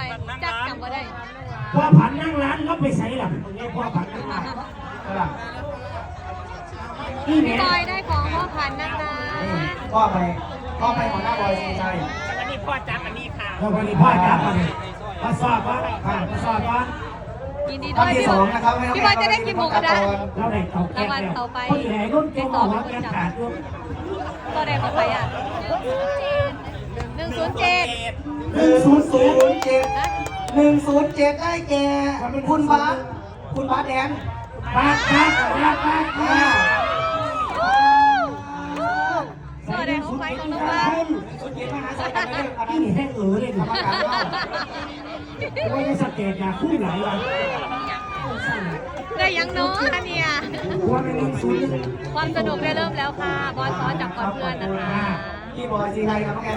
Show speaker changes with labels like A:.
A: ไปจักจังบ่ได้
B: พอผันนั่งร้านก็ไปใส่หล่บตรงนี้พอผันนั่งร้านอีพี่แม่บอ
A: ยได้ของพ่อผันธุ์นะคะ
C: พ่อไปพ่อไปของหน้าบอยสิใช่
D: อันนี้พ่อจับอันนี้ค่ะ แ
B: ล้ววันนี้พ่อจับมาเนี่ยมาสอบว่าผ่านมาสอบว่า
A: ยินที่สอง
C: นะครับพี่บอยจะได้กินหมูกระทะ
B: เราได้เตาแก๊สแล้วคนแหล่รุ่นเก่งหับก๊สขาดด้วย
A: ตัวใดของใไปอะหนึ่งศูนย์เจ็ด
B: หนึ่งศูนย์ศู
C: นย์ หนึ่งศูนย์เจ็ดได้แก่ คุณบาสคุณบาสแดน
B: ปากปากปากปากอ่า
A: ตัวแดงของใครของน้องบ้าคุ
B: ณ
C: ศูนย์เจ็ดมหาสารคามไม่ได้เอานี่นะ
B: แห้งเออเลยดิไม่ได้สังเกตอยากคู่ไหนวะ
A: ได้ยังน้องอันเนี่ยความสนุกได้เริ่มแล้วค่ะ บอลซ้อนจับก่อนเพื่อนนะคะ
C: พี่บอยสิริชัยกับแอน